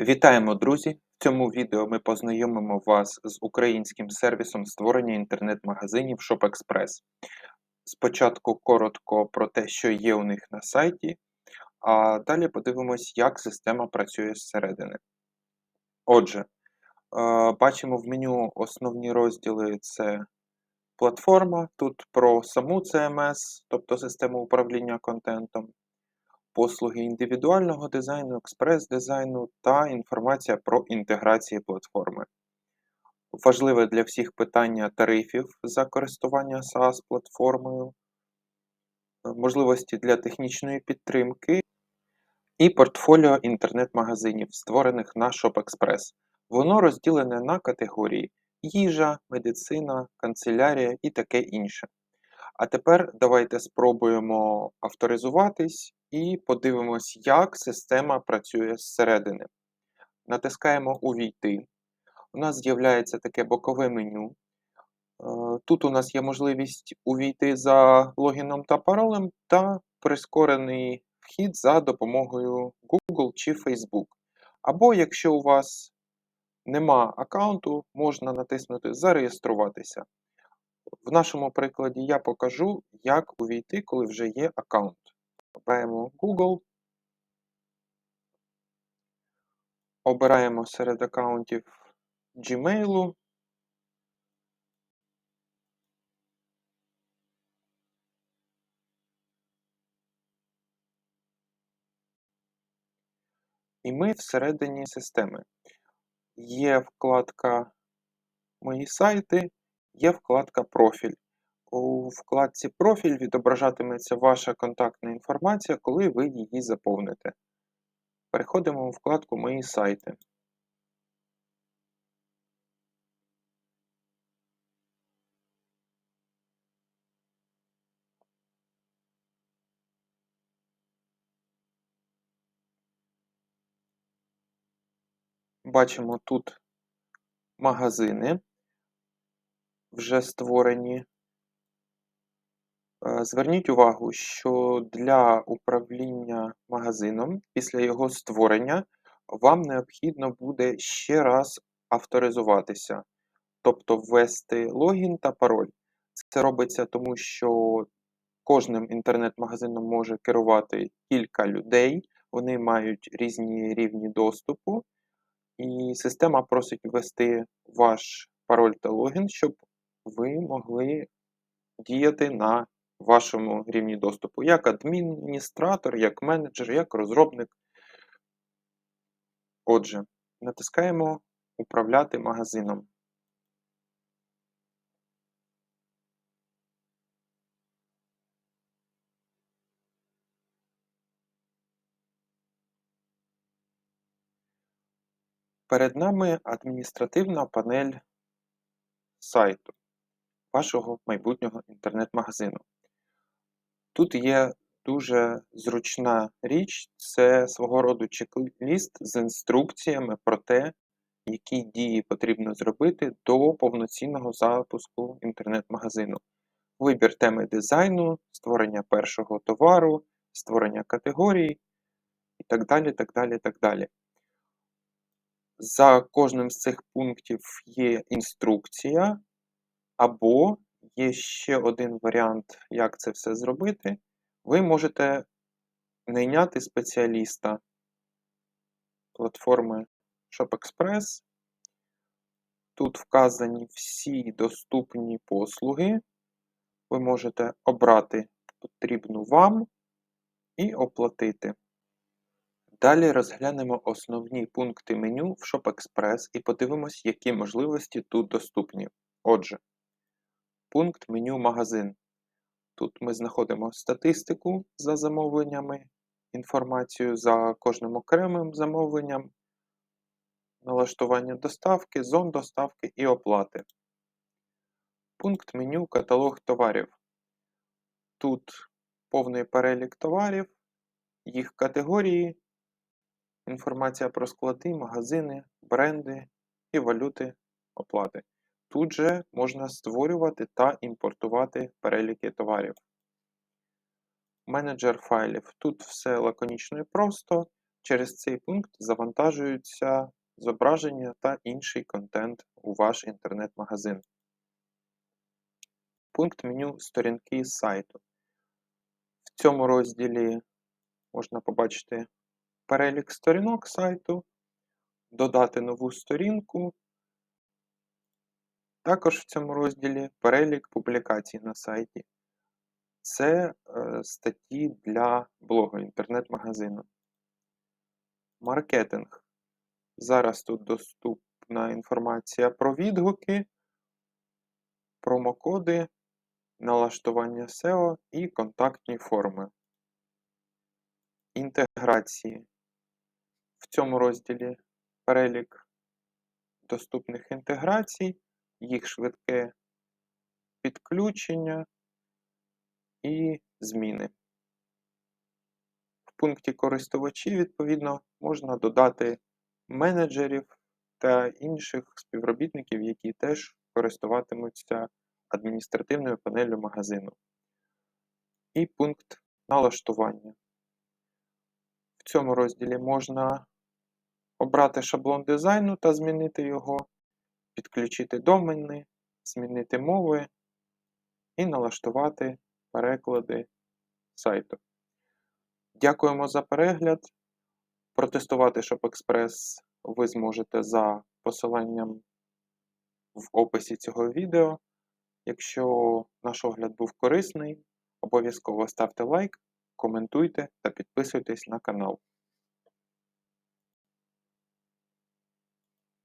Вітаємо, друзі! В цьому відео ми познайомимо вас з українським сервісом створення інтернет-магазинів ShopExpress. Спочатку коротко про те, що є у них на сайті, а далі подивимось, як система працює зсередини. Отже, е, бачимо в меню основні розділи це платформа, тут про саму CMS, тобто систему управління контентом послуги індивідуального дизайну, експрес-дизайну та інформація про інтеграції платформи. Важливе для всіх питання тарифів за користування SaaS-платформою, можливості для технічної підтримки і портфоліо інтернет-магазинів, створених на ShopExpress. Воно розділене на категорії їжа, медицина, канцелярія і таке інше. А тепер давайте спробуємо авторизуватись і подивимось, як система працює зсередини. Натискаємо Увійти. У нас з'являється таке бокове меню. Е, тут у нас є можливість увійти за логіном та паролем та прискорений вхід за допомогою Google чи Facebook. Або, якщо у вас нема аккаунту, можна натиснути Зареєструватися. В нашому прикладі я покажу, як увійти, коли вже є аккаунт. Обираємо Google. Обираємо серед аккаунтів Gmail. І ми всередині системи. Є вкладка Мої сайти, є вкладка Профіль. У вкладці Профіль відображатиметься ваша контактна інформація, коли ви її заповните. Переходимо у вкладку Мої сайти. Бачимо тут магазини вже створені. Е, зверніть увагу, що для управління магазином після його створення вам необхідно буде ще раз авторизуватися, тобто ввести логін та пароль. Це робиться тому, що кожним інтернет-магазином може керувати кілька людей, вони мають різні рівні доступу, і система просить ввести ваш пароль та логін, щоб ви могли діяти на вашому рівні доступу, як адміністратор, як менеджер, як розробник. Отже, натискаємо Управляти магазином. Перед нами адміністративна панель сайту вашого майбутнього інтернет-магазину. Тут є дуже зручна річ, це свого роду чек-ліст з інструкціями про те, які дії потрібно зробити до повноцінного запуску інтернет-магазину. Вибір теми дизайну, створення першого товару, створення категорій і так далі. так далі, так далі. За кожним з цих пунктів є інструкція, або є ще один варіант, як це все зробити. Ви можете найняти спеціаліста платформи ShopExpress. Тут вказані всі доступні послуги. Ви можете обрати потрібну вам і оплатити. Далі розглянемо основні пункти меню в ShopExpress і подивимось, які можливості тут доступні. Отже, Пункт меню Магазин. Тут ми знаходимо статистику за замовленнями, інформацію за кожним окремим замовленням, налаштування доставки, зон доставки і оплати. Пункт меню Каталог товарів. Тут повний перелік товарів, їх категорії, інформація про склади, магазини, бренди і валюти оплати. Тут же можна створювати та імпортувати переліки товарів. Менеджер файлів. Тут все лаконічно і просто. Через цей пункт завантажуються зображення та інший контент у ваш інтернет-магазин. Пункт меню Сторінки з сайту. В цьому розділі можна побачити перелік сторінок сайту, додати нову сторінку. Також в цьому розділі перелік публікацій на сайті. Це е, статті для блогу інтернет-магазину. Маркетинг. Зараз тут доступна інформація про відгуки, промокоди, налаштування SEO і контактні форми. Інтеграції. В цьому розділі перелік доступних інтеграцій, їх швидке підключення і зміни. В пункті користувачі, відповідно, можна додати менеджерів та інших співробітників, які теж користуватимуться адміністративною панелью магазину. І пункт налаштування. В цьому розділі можна обрати шаблон дизайну та змінити його, підключити домени, змінити мови і налаштувати переклади сайту. Дякуємо за перегляд. Протестувати ShopExpress ви зможете за посиланням в описі цього відео. Якщо наш огляд був корисний, обов'язково ставте лайк, коментуйте та підписуйтесь на канал.